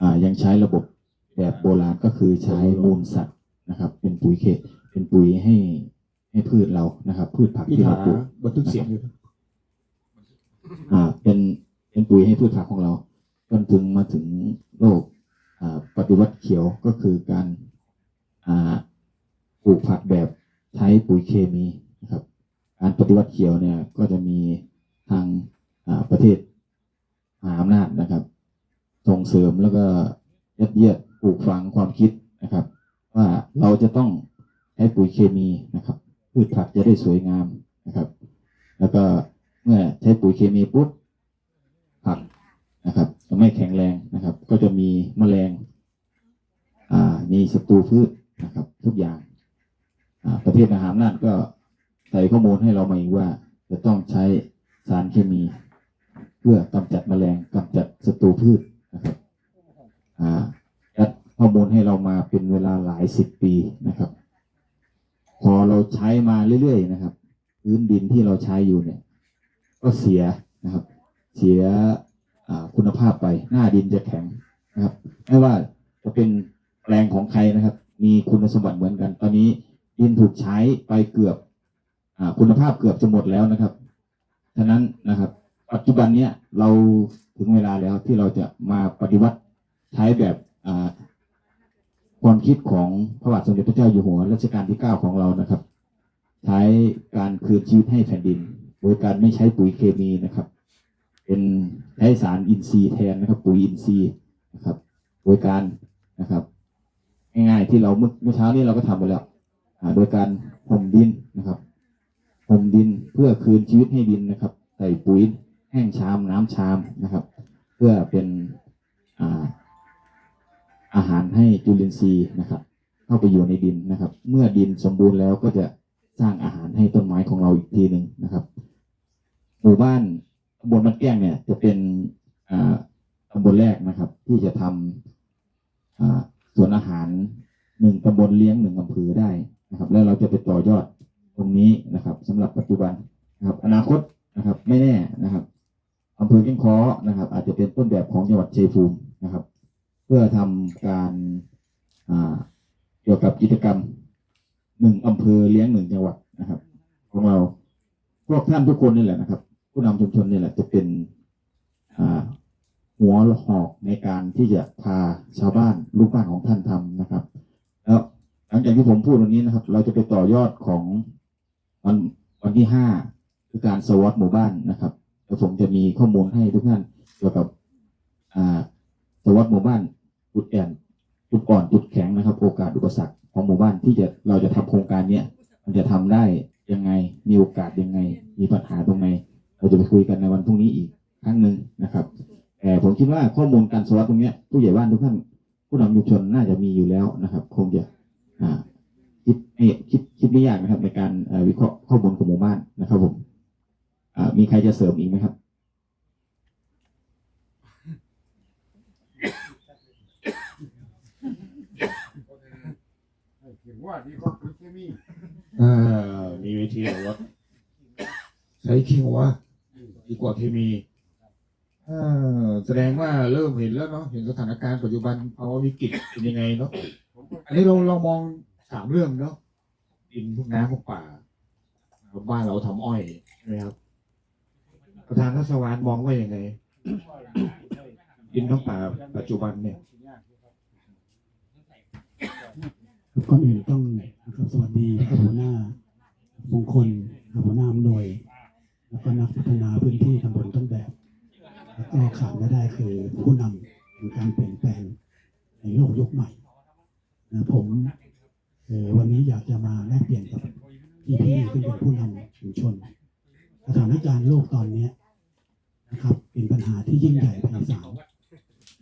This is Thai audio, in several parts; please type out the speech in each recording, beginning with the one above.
อ่ายังใช้ระบบแบบโบราณก็คือใช้มูลสัตว์นะครับ เป็นปุ๋ยเคเป็นปุ๋ยให้ให้พืชเรานะครับ พืชผักพี่ที่ถาเราปลูกบันทึกเสียงอยู่อ่าเป็นเป็นปุ๋ยให้พืชผักของเราจนถึงมาถึงโลกอ่าปฏิวัติเขียวก็คือการอ่าปลูกผักแบบใช้ปุ๋ยเคมีนะครับ การปฏิวัติเขียวเนี่ยก็จะมีทางอ่าประเทศมหาอำนาจนะครับ ส่งเสริมแล้วก็ยัดเยียดปลูกฝังความคิดนะครับ ว่าเราจะต้องใช้ปุ๋ยเคมีนะครับพืชผักจะได้สวยงามนะครับ แล้วก็เมื่อใช้ปุ๋ยเคมีปุ๊บผักนะครับจะไม่แข็งแรงนะครับ ก็จะมีแมลงอ่ามีศัตรูพืชนะครับ ทุกอย่างอ่าประเทศมหาอำนาจก็ใส่ข้อมูลให้เรามาอีกว่า จะต้องใช้สารเคมี เพื่อกำจัดแมลงกำจัดศัตรูพืช นะครับอ่ายัดข้อมูลให้เรามาเป็นเวลาหลายสิบปีนะครับ พอเราใช้มาเรื่อยๆนะครับ พื้นดินที่เราใช้อยู่เนี่ย ก็เสียนะครับ เสียคุณภาพไป หน้าดินจะแข็งนะครับ ไม่ว่าจะเป็นแปลงของใครนะครับ มีคุณสมบัติเหมือนกัน ตอนนี้ดินถูกใช้ไปเกือบอคุณภาพเกือบจะหมดแล้วนะครับ ฉะนั้นนะครับ ปัจจุบันเนี้ยเราถึงเวลาแล้วที่เราจะมาปฏิวัติใช้แบบความคิดของพระบาทสมเด็จพระเจ้าอยู่หัวรัชกาลที่เก้าของเรานะครับ ใช้การคืนชีวิตให้แผ่นดิน โดยการไม่ใช้ปุ๋ยเคมีนะครับ เป็นใช้สารอินทรีย์แทนนะครับ ปุ๋ยอินทรีย์นะครับ โดยการนะครับ ง่ายๆที่เราเมื่อเช้านี้เราก็ทำไปแล้วโดยการห่มดินนะครับห่มดินเพื่อคืนชีวิตให้ดินนะครับ ใส่ปุ๋ย แห้งชามน้ำชามนะครับ เพื่อเป็นอ่าอาหารให้จุลินทรีย์นะครับ เข้าไปอยู่ในดินนะครับ เมื่อดินสมบูรณ์แล้วก็จะสร้างอาหารให้ต้นไม้ของเราอีกทีหนึ่งนะครับ หมู่บ้านตำบลมันแก้งเนี่ย จะเป็นตำบลแรกนะครับ ที่จะทำอ่าสวนอาหารหนึ่งตำบลเลี้ยงหนึ่งอำเภอได้นะครับ แล้วเราจะไปต่อยอดตรงนี้นะครับสำหรับปัจจุบันนะครับ อนาคตนะครับ ไม่แน่นะครับ อำเภอแก้งค้อนะครับ อาจจะเป็นต้นแบบของจังหวัดเชัยงภูมินะครับ เพื่อทำการเกี่ยวกับกิจกรรมหนึ่งอำเภอเลี้ยงหนึ่งจังหวัดนะครับ ของเราพวกท่านทุกคนนี่แหละนะครับ ผู้นำชุมชนนี่แหละจะเป็นหัวหอกในการที่จะพาชาวบ้านลูกบ้านของท่านทำนะครับ แล้วหลังจากที่ผมพูดตรงนี้นะครับ เราจะไปต่อยอดของวันวันที่ห้าคือการสวอตหมู่บ้านนะครับ แล้วผมจะมีข้อมูลให้ทุกท่านเกี่ยวกับอ่าสวอตหมู่บ้านจุดแอนจุดอ่อนจุดแข็งนะครับ โอกาสอุปสรรคของหมู่บ้านที่จะเราจะทำโครงการเนี้ยมันจะทำได้ยังไงมีโอกาสยังไง มีปัญหาตรงไหนเราจะไปคุยกันในวันพรุ่งนี้อีกครั้งหนึ่งนะครับแต่ผมคิดว่าข้อมูลการสวัสดตรงเนี้ยผู้ใหญ่บ้านทุกท่านผู้นำชุมชนน่าจะมีอยู่แล้วนะครับ คงจะคิดไม่คิดคิดไม่ยากนะครับ ในการวิเคราะห์ข้อมูลของหมู่บ้านนะครับผม มีใครจะเสริมอีกไหมครับเห็นว่าดีกว่าปุ๋ยเคมีเออมีวิธีบอกว่าใช้คิงวะดีกว่าเคมีเออแสดงว่าเริ่มเห็นแล้วเนาะเห็นสถานการณ์ปัจจุบันภาวะวิกฤตเป็นยังไงเนาะผมก็อันนี้เราเรามองสามเรื่องเนาะดินพวกน้ำพวกป่าบ้านเราทำอ้อยใช่ไหมครับ ประธานรัฐสวานมองว่าอยังไงดินทั้งป่าปัจจุบันเนี่ยครับก่อนอื่นต้องนะครับสวัสดีครับหัวหน้ามงคลหัวหน้าอำนวย แล้วก็นักพัฒนาพื้นที่ตำบลต้นแบบ แล้วก็ขาดไม่ได้คือผู้นำในการเปลี่ยนแปลงในโลกยุคใหม่นะผมวันนี้อยากจะมาแลกเปลี่ยนกับพี่ๆที่เป็นผู้นำชุมชนสถานการณ์โลกตอนนี้ นะครับ เป็นปัญหาที่ยิ่งใหญ่ไพศาล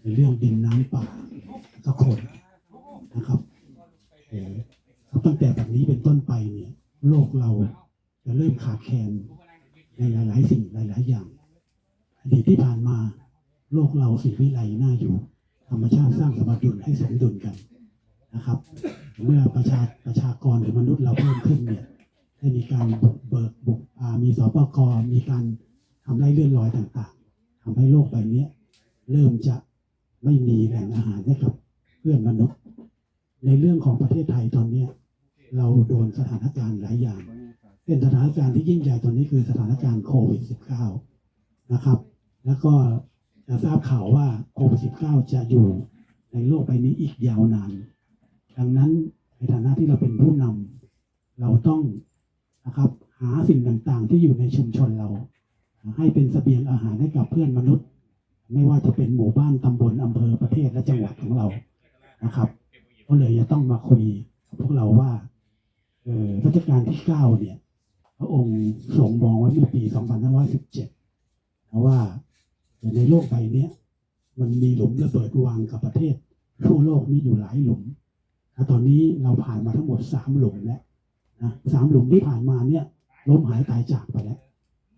ในเรื่องดินน้ำป่าและก็คนนะครับตั้งแต่แบบนี้เป็นต้นไปเนี่ยโลกเราจะเริ่มขาดแคลนในหลาย ๆ สิ่งหลาย ๆ อย่างอดีตที่ผ่านมาโลกเราสีวิไลน่าอยู่ ธรรมชาติสร้างสมดุลให้สมดุลกันนะครับ เมื่อประชาประชากรหรือมนุษย์เราเพิ่มขึ้นเนี่ยได้มีการบุกเบิกบุกมีสปกมีการ ทำไร่เลื่อนลอยต่างๆทำให้โลกใบนี้เริ่มจะไม่มีแหล่งอาหารให้กับเพื่อนมนุษย์ ในเรื่องของประเทศไทยตอนเนี้ยเราโดนสถานการณ์หลายอย่างเป็นสถานการณ์ที่ยิ่งใหญ่ตอนนี้คือสถานการณ์โควิด -19 นะครับ แล้วก็จะทราบข่าวว่าโควิด -19 จะอยู่ในโลกใบนี้อีกยาวนาน ดังนั้นในฐานะที่เราเป็นผู้นำเราต้องนะครับหาสิ่งต่างๆ ที่อยู่ในชุมชนเรา ให้เป็นเสบียงอาหารให้กับเพื่อนมนุษย์ ไม่ว่าจะเป็นหมู่บ้านตำบลอำเภอประเทศและจังหวัดของเรานะครับก็เลยจะต้องมาคุยพวกเราว่าเออรัชกาลที่เก้าเนี่ย พระองค์ทรงมองไว้เมื่อปี 2517นะว่าในโลกใบนี้มันมีหลุมระเบิดวางกับประเทศทั่วโลกนี้อยู่หลายหลุมนะตอนนี้เราผ่านมาทั้งหมดสามหลุมแล้วนะสามหลุมที่ผ่านมาเนี่ยล้มหายตายจากไปแล้ว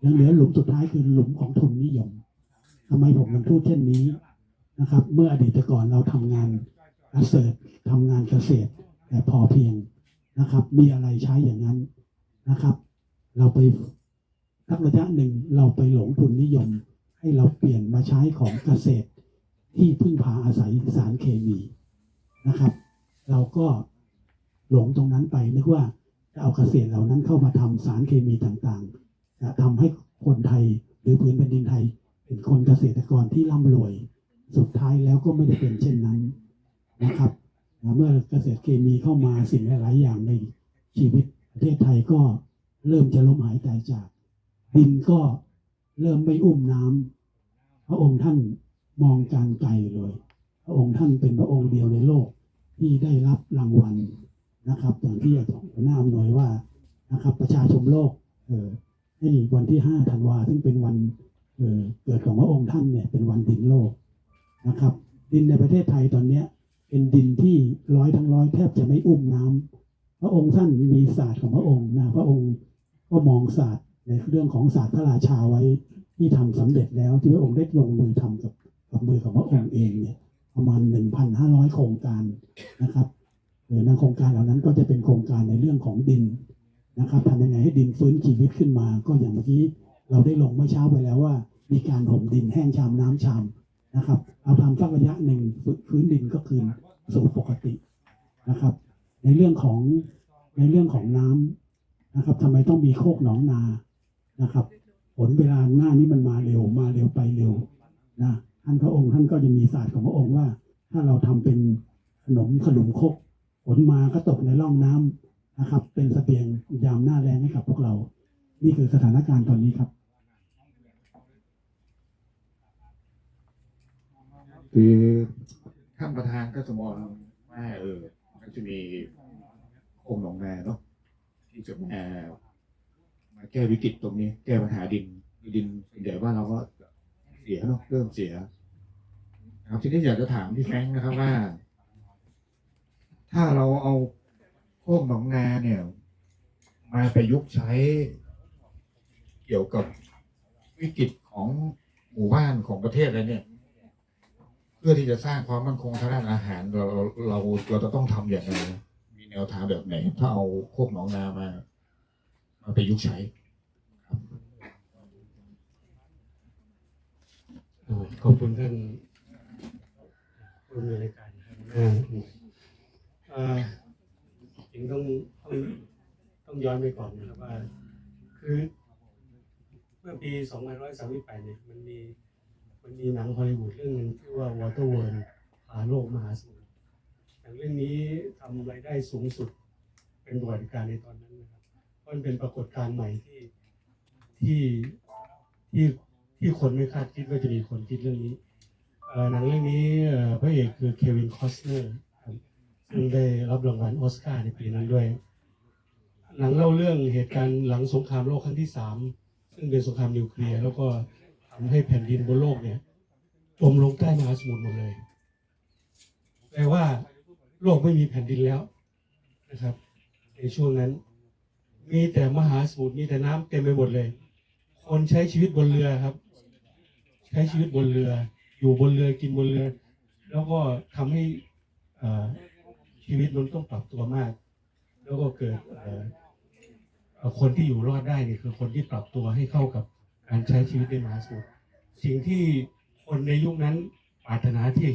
ยังเหลือหลุมสุดท้ายคือหลุมของทุนนิยมทำไมผมถึงพูดเช่นนี้นะครับ เมื่ออดีตก่อนเราทำงานเกษตรทำงานเกษตรแต่พอเพียงนะครับ มีอะไรใช้อย่างนั้นนะครับ เราไปสักระยะหนึ่งเราไปหลงทุนนิยม ให้เราเปลี่ยนมาใช้ของเกษตร ที่พึ่งพาอาศัยสารเคมีนะครับ เราก็หลงตรงนั้นไปนึกว่าจะเอาเกษตรเหล่านั้นเข้ามาทำสารเคมีต่างๆ ทำให้คนไทยหรือพื้นแผ่นดินไทย เป็นคนเกษตรกรที่ร่ำรวย สุดท้ายแล้วก็ไม่ได้เป็นเช่นนั้นนะครับเมื่อเกษตรเคมีเข้ามาสิ่งหลาย ๆ อย่างในชีวิตประเทศไทยก็เริ่มจะล้มหายตายจากดินก็เริ่มไม่อุ้มน้ำพระองค์ท่านมองการไกลเลย พระองค์ท่านเป็นพระองค์เดียวในโลกที่ได้รับรางวัลนะครับอย่างที่อาจารย์หน้าอำนวยว่านะครับ ประชาชมโลกเออ ให้วันที่ห้าธันวาซึ่งเป็นวันเเกิดของพระองค์ท่านเนี่ยเป็นวันดินโลกนะครับ ดินในประเทศไทยตอนเนี้ยเป็นดินที่ร้อยทั้งร้อยแทบจะไม่อุ้มน้ำพระองค์ท่านมีศาสตร์ของพระองค์นะพระองค์ก็มองศาสตร์ในเรื่องของศาสตร์พระราชาไว้ที่ทำสำเร็จแล้วที่พระองค์ได้ลงมือทำกับกับมือของพระองค์เองเนี่ยประมาณ 1,500 โครงการนะครับเออในโครงการเหล่านั้นก็จะเป็นโครงการในเรื่องของดิน นะครับทำยังไงให้ดินฟื้นชีวิตขึ้นมา ก็อย่างเมื่อกี้เราได้ลงเมื่อเช้าไปแล้วว่า มีการถมดินแห้งชามน้ำชามนะครับเราทำสักระยะหนึ่งฟื้นพื้นดินก็คืนสู่ปกตินะครับ ในเรื่องของในเรื่องของน้ำนะครับทำไมต้องมีโคกหนองนานะครับ ผลเวลาหน้านี้มันมาเร็วมาเร็วไปเร็วนะท่านพระองค์ท่านก็จะมีศาสตร์ของพระองค์ว่า ถ้าเราทำเป็นขนมขนมโคกฝนมาก็ตกในร่องน้ำ นะครับ เป็นสเสบียงยามหน้าแรงให้กับพวกเรา นี่คือสถานการณ์ตอนนี้ครับ คือท่านประธานก็จะมองว่าเออมันจะมีโครงหนองนาเนาะที่จะมามาแก้วิกฤตตรงนี้ แก้ปัญหาดินดินส่วนใหญ่ว่าเราก็เสียเนาะเริ่มเสียครับทีนี้อยากจะถามพี่แฟงค์นะครับว่า ถ้าเราเอา โคกหนองนาเนี่ย มาประยุกต์ใช้เกี่ยวกับวิกฤตของหมู่บ้านของประเทศอะไรเนี่ย เพื่อที่จะสร้างความมั่นคงทางด้านอาหารเราเราเราจะต้องทำอย่างไรมีแนวทางแบบไหน ถ้าเอาโคกหนองนามา มาประยุกต์ใช้ขอบคุณท่านผู้ดำเนินรายการนะครับอ่าเอ่อจริงต้องต้องต้อง ย้อนไปก่อนนะครับว่า คือ เมื่อปี2538เนี่ยมันมีมันมีหนังฮอลลีวูดเรื่องหนึงชื่อว่า Water World ผาโลกมหาสมุทรหนังเรื่องนี้ทำรายได้สูงสุด เป็นประวัติการในตอนนั้นนะครับเพราะมันเป็นปรากฏการณ์ใหม่ที่ที่ที่ที่คนไม่คาดคิดว่าจะมีคนคิดเรื่องนี้เอ่อหนังเรื่องนี้เอ่อพระเอกคือเควินคอสเนอร์ครับซึ่งได้รับรางวัลออสการ์ในปีนั้นด้วย หนังเล่าเรื่องเหตุการณ์หลังสงครามโลกครั้งที่สามซึ่งเป็นสงครามนิวเคลียร์แล้วก็ทำให้แผ่นดินบนโลกเนี่ยจมลงใต้มหาสมุทรหมดเลยแปลว่าโลกไม่มีแผ่นดินแล้วนะครับ ในช่วงนั้น มีแต่มหาสมุทรมีแต่น้ำเต็มไปหมดเลย คนใช้ชีวิตบนเรือครับ ใช้ชีวิตบนเรือ อยู่บนเรือกินบนเรือ แล้วก็ทำให้ชีวิตมันต้องปรับตัวมาก แล้วก็เกิด คนที่อยู่รอดได้เนี่ยคือคนที่ปรับตัวให้เข้ากับการใช้ชีวิตในมหาสมุทรสิ่งที่คนในยุคนั้นปรารถนาที่เห็น